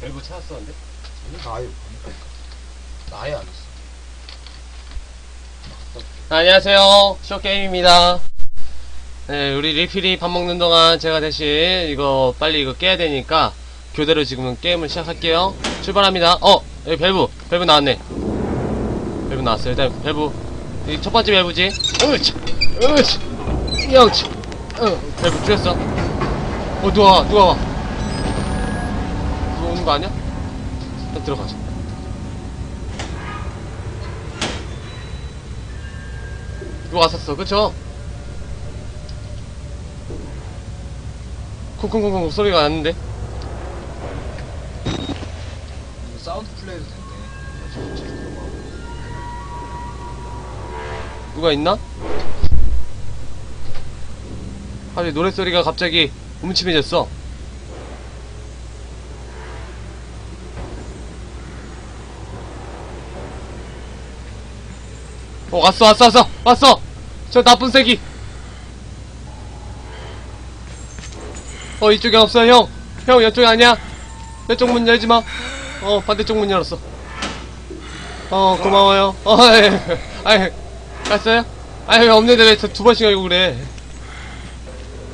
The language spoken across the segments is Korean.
밸브 찾았었는데? 나 아예 나 아예 안 했어. 안녕하세요. 쇼게임입니다. 네, 우리 리필이 밥 먹는 동안 제가 대신 이거 빨리 이거 깨야 되니까 교대로 지금 게임을 시작할게요. 출발합니다. 어, 여기 밸브. 밸브 나왔네. 밸브 나왔어요. 일단 밸브. 이 첫 번째 밸브지. 으치, 으치, 영치. 어, 밸브 줄였어. 어, 누가 와, 누가 와. 거 아니야? 일단 들어가자. 누가 왔었어, 그쵸? 쿵쿵쿵쿵 소리가 났는데? 이거 사운드 플레이도 들어봐. 누가 있나? 아니 노래소리가 갑자기 음침해졌어 어 왔어 왔어 왔어 왔어. 저 나쁜 새끼. 어 이쪽에 없어 형형 이쪽에 아니야. 이쪽 문 열지마. 어 반대쪽 문 열었어. 어 고마워요. 어 예. 아이 갔어요? 아니 왜 없는데 왜 두 번씩 알고 그래?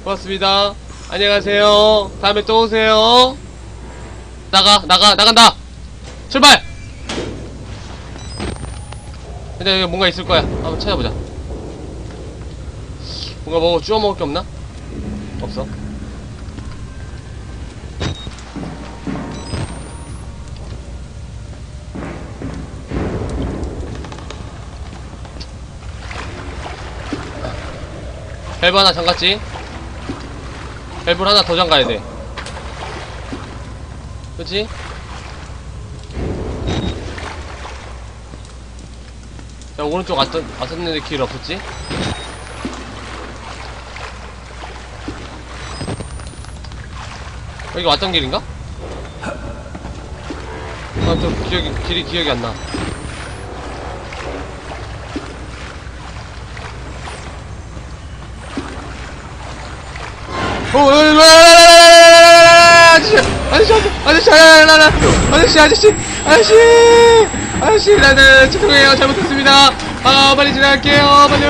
고맙습니다. 안녕하세요. 다음에 또 오세요. 나가 나가 나간다. 출발 근데 여기 뭔가 있을 거야 한번 찾아보자 뭔가 뭐 주워 먹을 게 없나? 없어 밸브 하나 잠갔지? 밸브를 하나 더 잠가야 돼. 그치? 야, 오른쪽 왔던, 왔었는데 길 없었지? 여기 왔던 길인가? 아, 좀 기억이, 길이 기억이 안 나. 어, 어, 어, 아저씨, 아저씨, 아저씨, 아저씨, 아저씨, 아저씨, 아저씨, 나는 죄송해요, 잘못했습니다. 아, 빨리 지나갈게요. 빨리,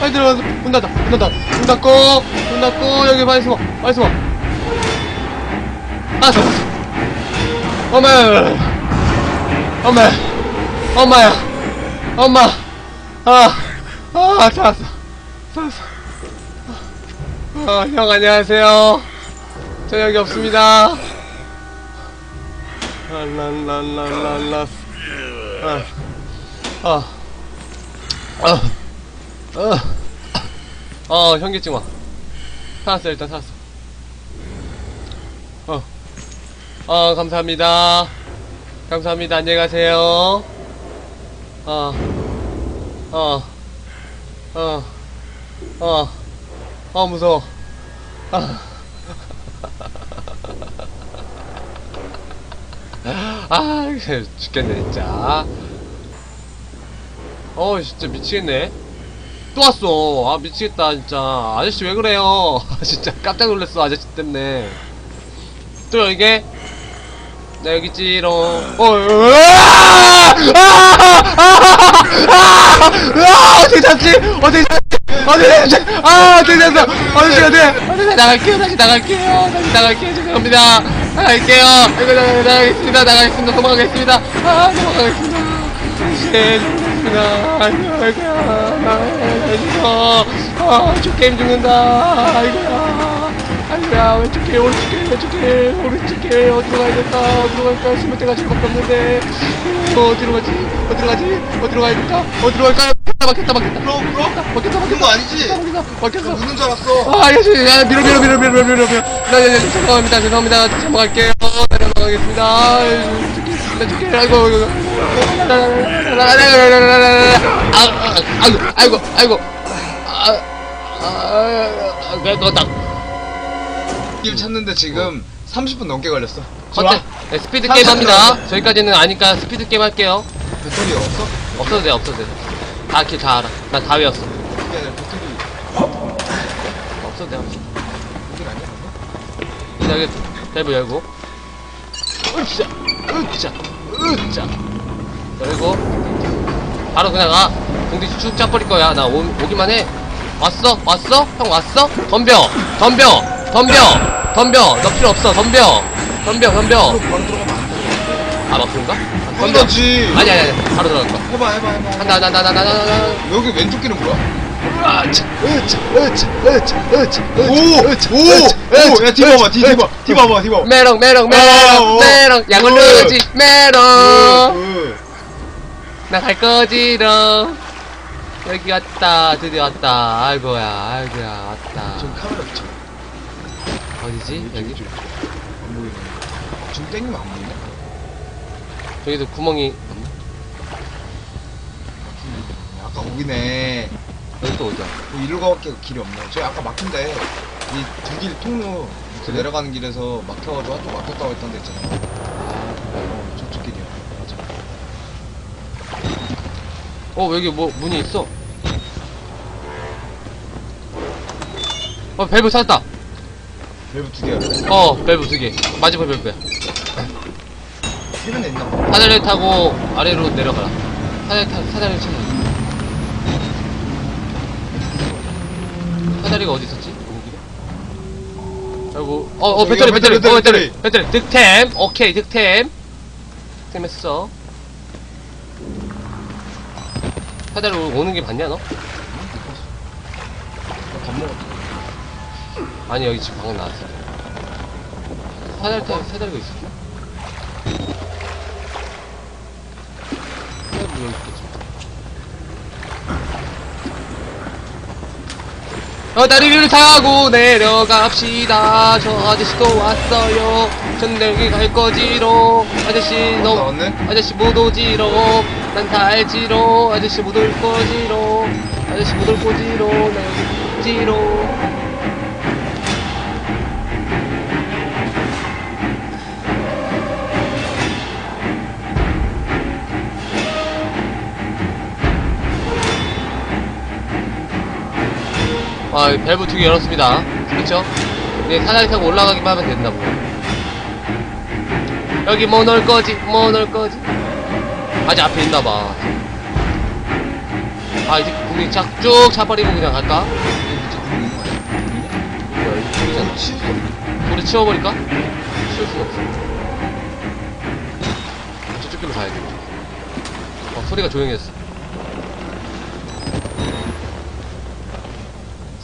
빨리 들어가서 문 닫아, 문 닫아, 문 닫고, 문 닫고 여기 빨리 숨어, 빨리 숨어. 아, 됐어. 어머. 엄마, 엄마야, 엄마, 아, 아, 찾았어, 찾았어. 아, 형 안녕하세요. 저 여기 없습니다. 랄랄랄랄랄라. 아, 아, 아, 아, 어, 현기증 와. 찾았어, 일단 찾았어. 어, 어, 감사합니다. 감사합니다. 안녕히 가세요. 어, 어, 어, 어, 어, 무서워. 아, 아, 죽겠네, 진짜. 어, 진짜 미치겠네. 또 왔어. 아, 미치겠다, 진짜. 아저씨 왜 그래요? 진짜 깜짝 놀랐어, 아저씨 때문에. 또 이게 나 여기 있지롱. 어, 으아! 아! 아! 아! 아! 어떻게 잡지? 어떻게 잡지? 잡지? 아, 어떻게 잡어? 어떻게 어떻게? 어떻게 나갈게요? 다시 나갈게요. 다시 나갈게요. 죄송합니다. 나갈게요. 이거 나, 나가겠습니다. 나가겠습니다. 도망가겠습니다. 아, 도망가겠습니다. 다시 죽습니다. 아이고, 아이고야. 아이고, 아, 저 게임 죽는다. 아이고야. 아이고야 왼쪽 길 오른쪽 길 왼쪽 길 오른쪽 길 어디로 가야 될까 어디로 갈까 숨을 데가 지금밖에 없는데 어, 어디로 가지 어디로 가지 어디로 가야 될까 어디로 갈까 막혔다 막혔다 막혔다 그럼 그럼 막혔다 그런 거 아니지? 막혔다 막혔어 묻는 줄 알았어. 아 아저씨 야 밀어 밀어 밀어 밀어 밀어 밀어 밀어 나네 죄송합니다 죄송합니다 다시 한번 갈게요 네 넘어가겠습니다 왼쪽 길 아이고 아이고 아이고 아이고 아아 그거 딱 길 찾는데 지금 30분 넘게 걸렸어. 어때? 네, 스피드 게임 합니다. 저희까지는 아니까 스피드 게임 할게요. 배터리 없어? 없어도 돼, 없어도 돼. 다킬 다 알아. 나 다 외웠어. 그게 아니라 배터리 없어, 내가 없어. 그게 아니야 방금? 자, 여기 밸브 열고. 으쌰, 으쌰, 으쌰. 열고. 바로 그냥 가. 공기 쭉 짜버릴 거야. 나 오, 오기만 해. 왔어? 왔어? 형 왔어? 덤벼! 덤벼! 덤벼! 덤벼! 너 필요 없어. 덤벼! 덤벼, 덤벼. 바로 바로 들어가면 안 돼. 아, 막힌가? 당연하지. 아니, 아니, 아니. 바로 거야. 해봐 해봐 해봐. 한다, 한다, 한다, 한다, 한다, 한다. 여기 왼쪽 길은 뭐야? 오! 오! 오! 야, 뒤 봐봐, 뒤, 뒤 봐. 뒤 봐봐, 뒤 봐봐. 메롱, 메롱, 어, 메롱, 어. 메롱. 양을 어. 넣지, 메롱. 그, 나 갈 거지롱. 여기 왔다. 드디어 왔다. 아이고야, 아이고야, 왔다. 저기 카메라. 어디지? 여기? 안 보이네. 지금 땡기면 안 보이네. 저기도 구멍이. 아까 거기네. 여기 또 어디야? 뭐 이리로 가밖에 길이 없네. 저기 아까 막힌데 이 두 길 통로 그 내려가는 길에서 막혀가지고 한쪽 막혔다고 했던 데 있잖아. 어, 저쪽 길이야. 맞아. 어, 여기 뭐, 문이 있어. 어, 밸브 찾았다. 밸브 두 개야. 어, 밸브 두 개. 마지막 밸브야. 세면에 있나 봐. 사다리 타고 아래로 내려가라. 사다리 타, 사다리 찾아. 사다리가 어디 있었지? 아이고, 어, 어, 어, 배터리, 이거 배터리, 배터리, 어, 배터리, 배터리, 득템, 오케이, 득템. 득템 했어. 사다리 오는 게 봤냐, 너? 밥 먹었다. 아니, 여기 지금 방금 나왔어. 사다리 타, 사다리가 있었나? 사다리 여기 있겠지. 어, 다리 위를 타고 내려갑시다. 저 아저씨도 왔어요. 전대기 갈 거지로. 아저씨 너 나왔네? 아저씨 못 오지로. 난 다 알지로. 아저씨 못 올 거지로. 아저씨 못 올 거지로. 네, 지로. 아, 이 밸브 두 개 열었습니다. 그쵸? 이제 사다리 타고 올라가기만 하면 된다고. 여기 뭐 넣을 거지? 뭐 넣을 거지? 아직 앞에 있나봐. 아, 이제 공이 쫙 쭉 차버리고 그냥 갈까? 우리 치워버릴까? 치울 수가 없어. 저쪽 길로 가야 돼. 어, 소리가 조용해졌어.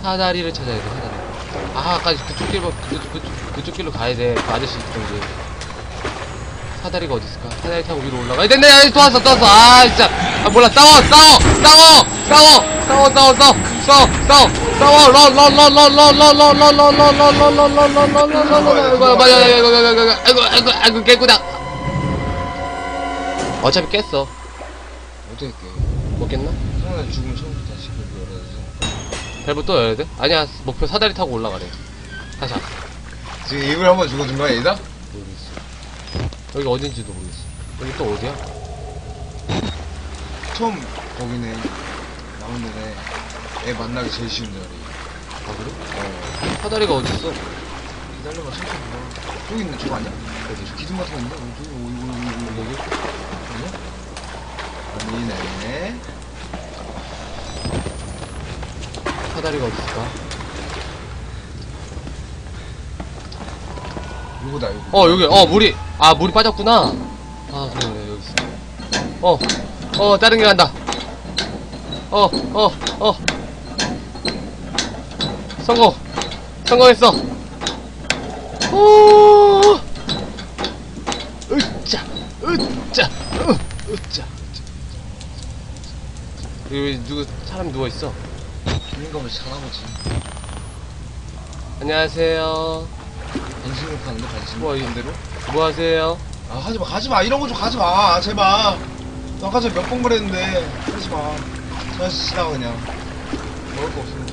사다리를 찾아야 돼, 사다리. 아, 아까 그쪽 길로, 그쪽, 그쪽, 그쪽 길로 가야 돼. 그 아저씨 있던지. 사다리가 어디 있을까? 사다리 타고 위로 올라가. 야, 됐네! 야, 또 왔어, 또 왔어! 아, 진짜! 아, 몰라, 싸워! 싸워! 싸워! 싸워! 싸워, 싸워, 싸워! 싸워! 싸워! 싸워! 죽으면 처음부터 다시 밸브 열어야 돼서. 밸브 또 열어야 돼? 아니야, 목표 사다리 타고 올라가래. 다시 앞. 지금 입을 한번 죽어준 거야, 얘다? 모르겠어. 여기 어딘지도 모르겠어. 여기 또 어디야? 처음 거기네. 데네. 애 만나기 제일 쉬운 자리. 아, 그래? 어. 사다리가 어딨어? 기다려봐, 천천히 봐. 저기 있네, 저거 아니야? 어디? 저 기둥 같은 거? 어, 오, 오, 오, 오, 여기? 아니야? 아니네. 사다리가 어딨을까? 요거다, 요거. 어, 여기, 어, 물이, 아, 물이 빠졌구나. 아, 그래, 그래, 여기 있어. 어, 어, 다른 게 간다. 어, 어, 어. 성공. 성공했어. 오! 으짜, 으짜, 으, 으짜. 여기 누구, 사람 누워있어. 그런가 보지, 잘하고지. 안녕하세요. 반신욕 하는데, 반신욕. 뭐, 이- 반대로? 뭐 하세요? 아, 하지 마, 가지 마. 이런 거 좀 가지 마. 제발. 나 아까 전에 몇번 그랬는데. 하지 마. 저 지나가, 그냥. 먹을 거 없으면.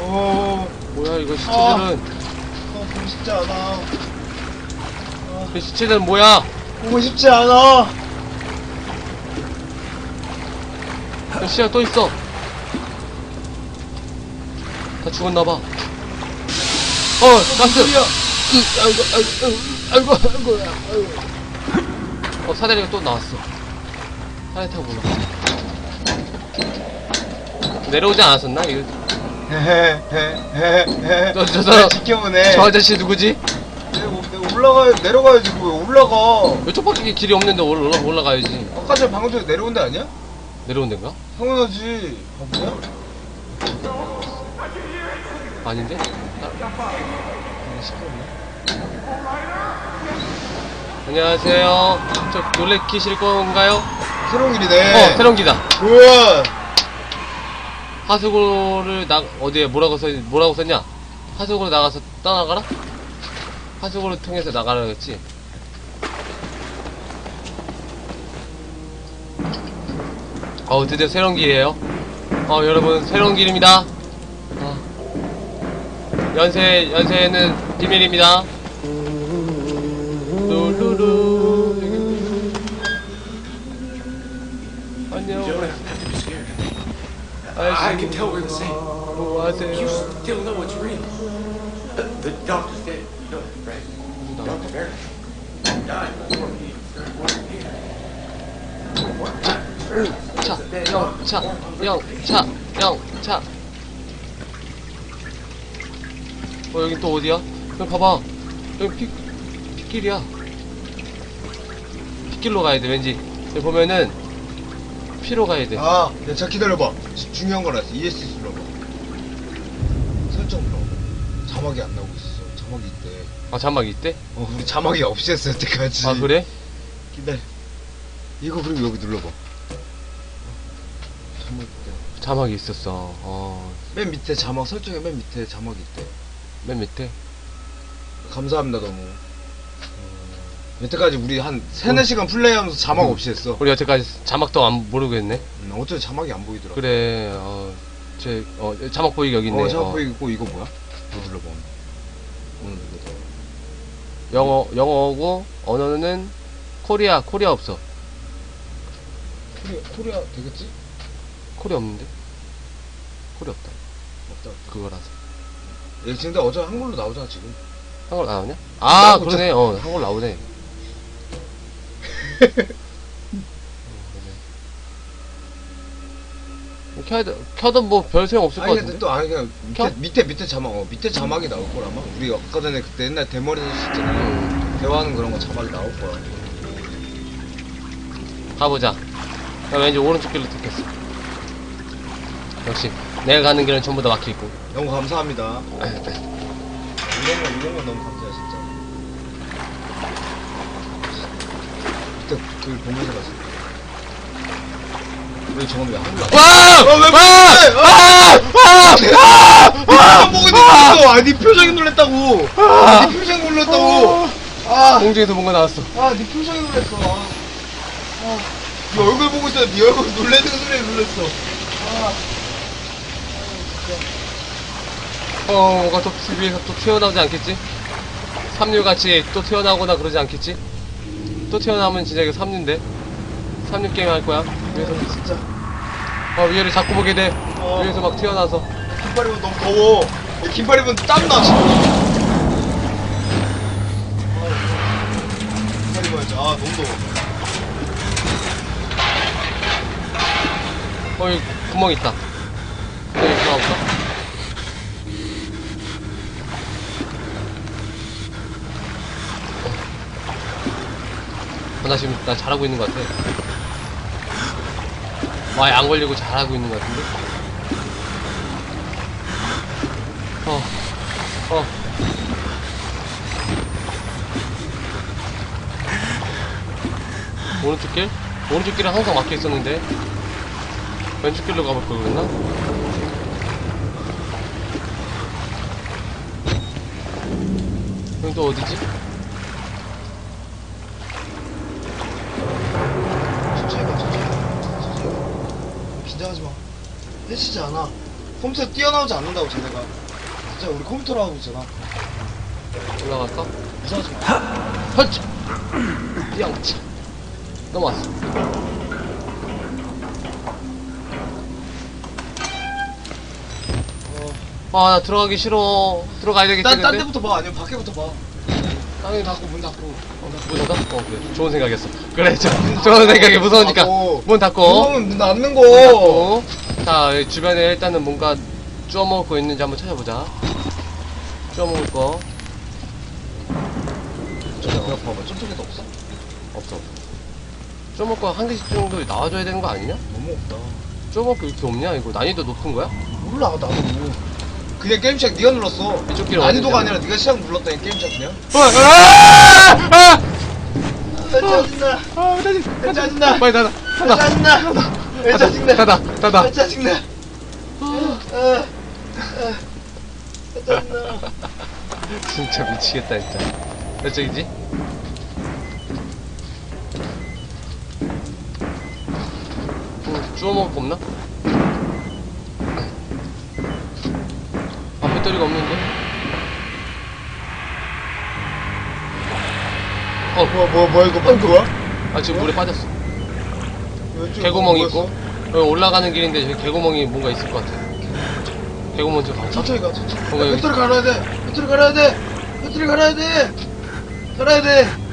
오, 뭐야, 이거 시체들은. 어, 보고 싶지 않아. 이 시체들은 뭐야? 보고 싶지 않아. 야, 씨야, 또 있어. 다 죽었나봐. 어! 으, 아이고, 아이고, 아이고, 아이고, 아이고. 어, 사다리가 또 나왔어. 사다리 타고 올라가. 내려오지 않았었나? 이거, 헤헤헤헤헤 저, 저 사람, 지켜보네 저 아저씨 누구지? 올라가야 내려가야지 뭐 올라가 이쪽 밖에 길이 없는데 올라, 올라가야지. 아까 전에 방금 전에 내려온 데 아니야? 내려온 데인가? 당연하지 바보야? 아닌데? 시끄럽네 안녕하세요. 저 놀래키실 건가요? 새로운 길이네 어, 새로운 기다. 우와 하수구를 나 어디에 뭐라고 써 뭐라고 썼냐? 하수구로 나가서 떠나가라? 하수구를 통해서 나가라 그랬지. 어 드디어 새로운 길이에요. 어 여러분 새로운 길입니다. 어. 연세 연세는 비밀입니다. 룰루루 안녕. I can tell we're the same. 뭐 You 하세요? still know it's real. Uh, The doctor's dead. That, right? Dr. Barrett died before he working here. 차, 영, 차, 영, 차, 영, 차. 어, 여긴 또 어디야? 여기 봐봐. 여기 피, 핏길이야. 핏길로 가야 돼, 왠지. 여기 보면은, 피로 가야 돼. 아, 야, 자 기다려봐. 지- 중요한 거라서 ESC 눌러봐. 설정 눌러. 자막이 안 나오고 있어. 자막이 있대. 아, 자막 있대? 어, 우리 자막이 없앴어 여태까지. 아, 그래? 기다려. 이거 그럼 여기 눌러봐. 자막 있대. 자막이 있었어. 어, 맨 밑에 자막 설정에 맨 밑에 자막이 있대. 맨 밑에. 감사합니다 너무. 어, 여태까지 우리 한 3, 4시간 플레이하면서 자막 음. 없이 했어. 우리 여태까지 자막도 안 모르겠네. 음, 어쩐지 자막이 안 보이더라. 그래, 어, 제, 어, 자막 보이기 여기 있네. 어, 자막 어. 보이고 이거 뭐야? 이거 눌러봐. 오늘 이거. 영어, 영어고, 언어는 코리아, 코리아 없어. 코리아, 코리아 되겠지? 코리아 없는데? 코리아 없다. 없다. 그거라서. 얘 근데 어제 한글로 나오잖아 지금. 한글 나오냐? 아, 나오고 그러네. 어, 한글 나오네. 켜도, 켜도 뭐 별 소용 없을 것 아니 같은데? 또 아니 그냥 밑에 켜? 밑에 밑에 자막 어 밑에 자막이 나올 거라마. 우리 아까 전에 그때 옛날 대머리에서 있잖아. 음, 대화하는 그런 거 자막이 나올 거야. 가보자. 나 왠지 오른쪽 길로 듣겠어. 역시, 내가 가는 길은 전부 다 막혀있고. 너무 감사합니다. 이런 거 이런 거 너무 감사해 진짜. 그때 그걸 보면서 갔어. 우리 정원이 왜 한글 나? 와! 어, 왜 와! 그래? 와! 와! 아, 보고 놀랐어. 아, 네 표정이 놀랬다고. 아, 네 표정이 놀랬다고. 아, 공중에서 뭔가 나왔어. 아, 네 표정이 놀랬어. 아, 아, 네 얼굴 보고 있잖아. 네 얼굴 놀래는 소리에 놀랬어. 아, 어, 뭔가 또 TV에서 또 튀어나오지 않겠지? 삼류같이 또 튀어나오거나 그러지 않겠지? 또 튀어나오면 진짜 이거 삼류인데? 삼류 게임 할 거야? 위에서, 진짜. 어, 위에를 자꾸 보게 돼. 어. 위에서 막 튀어나와서. 긴팔 입으면 너무 더워. 야, 긴팔 입으면 땀나. 아, 긴팔 입어야지. 아, 너무 더워. 어, 여기 구멍 있다. 들어가볼까? 어, 나 지금, 나 잘하고 있는 것 같아. 와에 안 걸리고 잘하고 있는 것 같은데? 어, 어. 오른쪽 길? 오른쪽 길은 항상 막혀 있었는데 왼쪽 길로 가볼 걸 그랬나? 또 어디지? 천천히 가, 천천히 가. 긴장하지 마. 해치지 않아. 컴퓨터 뛰어나오지 않는다고, 쟤네가. 진짜 우리 컴퓨터라고 있잖아. 올라갈까? 무서워하지 마. 헐치! 양치! 넘어왔어. 어. 아, 나 들어가기 싫어. 들어가야 되겠지, 딴, 딴 데부터 봐. 아니면 밖에부터 봐. 문 닫고 문 닫고 문 닫아? 어, 그래. 좋은 생각이었어. 그래, 저, 좋은 생각이 무서우니까. 닫고. 문 닫고. 무서우면 문 닫는 거문 닫고. 자, 여기 주변에 일단은 뭔가 먹을 거 있는지 한번 찾아보자. 주워 먹을 거. 저기 그냥 봐봐 저쪽에도 없어? 없어. 주워 먹을 거 한 개씩 정도 나와줘야 되는 거 아니냐? 너무 없다 주워 먹을 거 이렇게 없냐? 이거 난이도 높은 거야? 몰라 나도 그냥 게임 시작 네가 눌렀어 이쪽 길은 난이도가? 아니라 네가 시작 눌렀다니 게임 시작 그냥 어, 아! 아! 짜증나 아, 짜증. 짜증나 빨리 닫아. 닫아. 짜증나 왜 짜증나 닫아. 닫아. 왜 짜증나 아, 아, 짜증나 진짜 미치겠다, 진짜. 몇 쪽이지? 뭐, 주워 먹을 거 없나? 배터리가 없는데? 어, 뭐야 뭐야 뭐야 이거 빨리 뭐야? 아, 지금 물에 빠졌어. 뭐였어? 있고. 여기 올라가는 길인데 저기 개구멍이 뭔가 있을 것 같아. 개구멍 좀 가볼까? 천천히 가 천천히 야, 여기- 배터리 갈아야 돼 배터리 갈아야 돼 배터리 갈아야 돼 갈아야 돼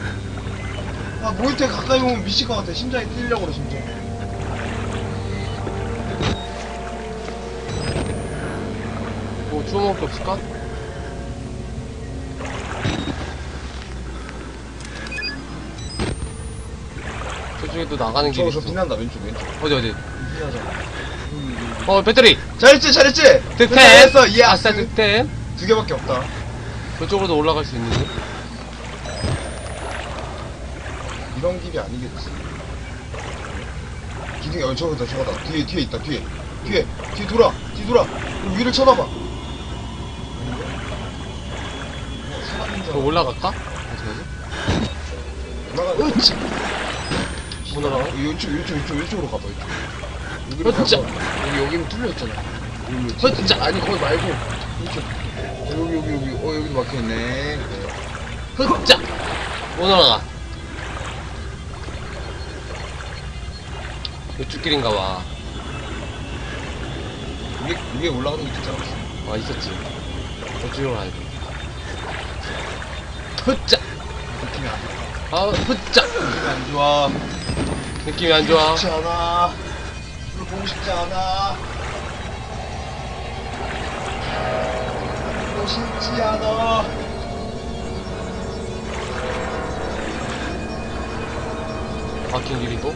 아 모니터에 가까이 오면 미칠 것 같아 심장이 뛰려고 그래 심장 뭐 주워 먹을 게 없을까? 저쪽에 또 나가는 길이 저저 있어. 빛난다 왼쪽 왼쪽 어디 어디? 빛나잖아 어 배터리. 잘했지 잘했지 득템. 잘했어 예 아싸 득템. 두 개밖에 없다 저쪽으로도 올라갈 수 있는데. 이런 길이 아니겠지 기둥이 어 저거다 저거다 뒤에 뒤에 있다 뒤에 뒤에 뒤에 돌아 뒤 돌아 위를 쳐다봐 아닌데? 어, 사람인 줄 저. 올라갈까? 으치 하지? 못 올라가? 이쪽 이쪽 이쪽 이쪽으로 가봐 이쪽 여기로 으쌰. 가봐 여기 여기는 여기 으쌰. 아니 거기 말고 이쪽 여기 여기 여기 어 여기도 막혀 있네 흑자. 못 올라가. 이쪽 길인가 봐. 위에 위에 올라가는 게 있지 않았어 아 있었지. 저쪽으로 가야 돼. 흑자. 느낌이 안 좋아 아 흑자. 느낌이 안 좋아 느낌이 안 좋아. 싶지 않아 별로 보고 싶지 않아 보고 싶지 않아 막힌 길이고.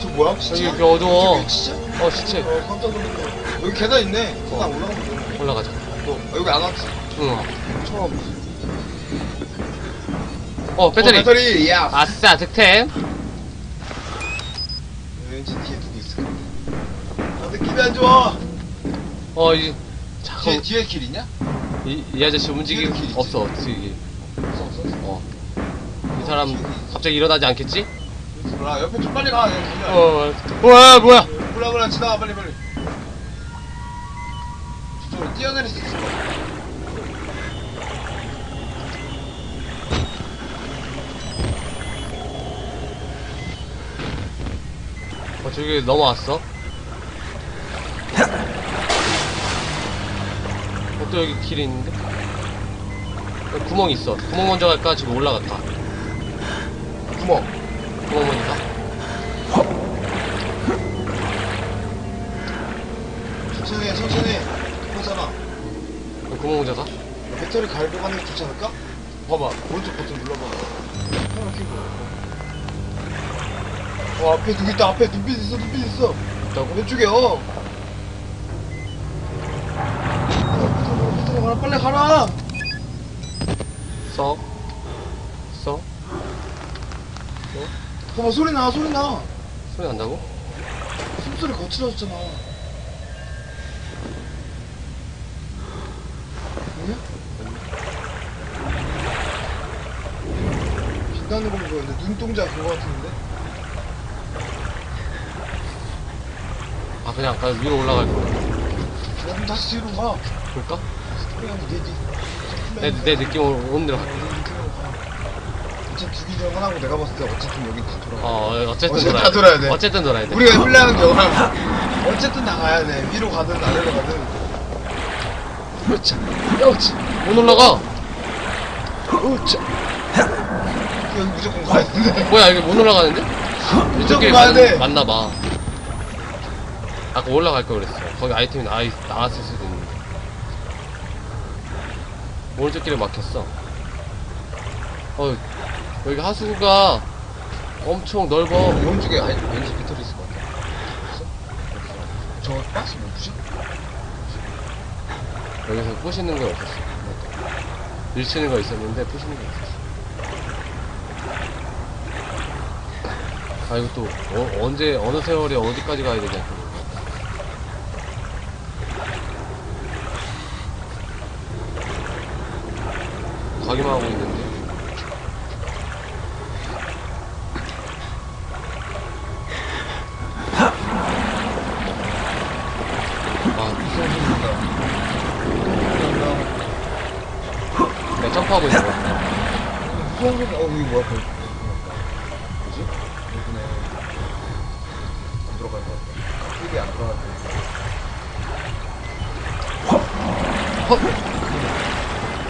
저 뭐야? 진짜? 여기 어두워. 진짜? 어 시체. 어 깜짝 놀랐네 여기 계단 있네 계단 올라가면 돼 올라가자. 너 아, 여기 안 왔지? 응. 처음 어 배터리. 어, 배터리 야 아싸 득템. 왠지 뒤에 누구 있을 것 같아 아 느낌이 안 좋아 어 이. 뒤에. 뒤에 길 있냐? 이, 이 아저씨 움직이 뒤에도 길 있지. 없어 뒤에. 없어 없어 어. 이 사람 갑자기 일어나지 않겠지? 몰라 옆에 좀 빨리 가 그냥 어. 뭐야 뭐야? 몰라 지나가 빨리 빨리 저쪽으로 뛰어내릴 수 있을 것 같아 어 저기 넘어왔어. 어, 또 여기 길이 있는데? 여기 구멍 있어. 구멍 먼저 갈까? 지금 올라갈까? 구멍 구멍 먼저 가? 천천히 해 천천히 그거잖아 여기 구멍 가? 배터리 갈고 가는 게 좋지 않을까? 봐봐 오른쪽 버튼 눌러봐 하나 켜고 어 앞에 누구 있다 앞에 눈빛 있어 눈빛 있어 있다고? 왼쪽에 어 가라 빨리 가라 써. 써. 봐봐 소리 나 소리 나 소리 난다고? 숨소리 거칠어졌잖아 빛나는 걸로 보였는데 눈동자 그거 같은데? 아 그냥 아까 위로 올라갈 거야. 야 그럼 다시 뒤로 가 그럴까? 그냥 네 뒤. 내, 내 어, 네 느낌으로 가. 어차피 두기 중 하나고 내가 봤을 때 어쨌든 여긴 다 돌아. 어 어쨌든 어쨌든 돌아야 다 돌아야 돼. 어쨌든 돌아야 돼 우리가 플레이하는 경우는 어쨌든 나가야 돼. 위로 가든 아래로 가든. 그렇지 그렇지 못 올라가 그렇지 여기 무조건 가야 되는데. 뭐야 이게 못 올라가는데? 무조건 가야 돼. 맞나 봐 아까 올라갈 걸 그랬어 거기 아이템이 나, 나왔을 수도 있는데 오른쪽 길에 막혔어 어 여기 하수구가 엄청 넓어 오른쪽에 아니, 왠지 배터리 있을 것 같아. 저 박스 못 부시? 여기서 부시는 건 없었어 밀치는 거 있었는데 부시는 거 없었어 아 이거 또 어, 언제 어느 세월에 어디까지 가야 되냐. 가기만 하고 있는데 아 무서워진다. 내가 점프하고 있는 거 무서운 소리, 어, 여기 뭐야, 별. 뭐지? 여기네. 필이 안 들어갈 것 같아.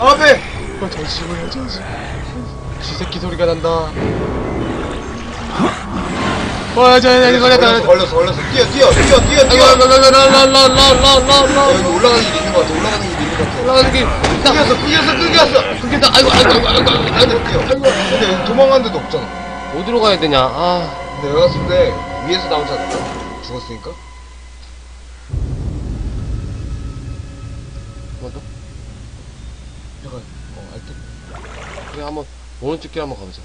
어! 어, 잠시만요, 잠시. 쥐새끼 소리가 난다. 와, 저, 저, 걸렸어, 걸렸다. 걸렸어, 걸렸어. 뛰어, 뛰어, 뛰어, 뛰어, 아이고, 뛰어! 라, 라, 라, 라, 라, 라, 라, 라, 라, 야, 라. 여기 올라가는 길 있는 것 같아, 올라가는 길 있는 것 같아. 올라가는 길. 끊겼어, 끊겼어, 끊겼어! 끊겼다. 아이고, 아이고, 아이고, 아이고, 아이고, 안 돼, 뛰어. 근데 도망간 데도 없잖아. 어디로 가야 되냐? 아, 근데 내가 봤을 때 위에서 나오지 않을까? 죽었으니까? 한번 더? 약간, 어, 알트. 그래, 한번, 오른쪽 길 한번 가보자.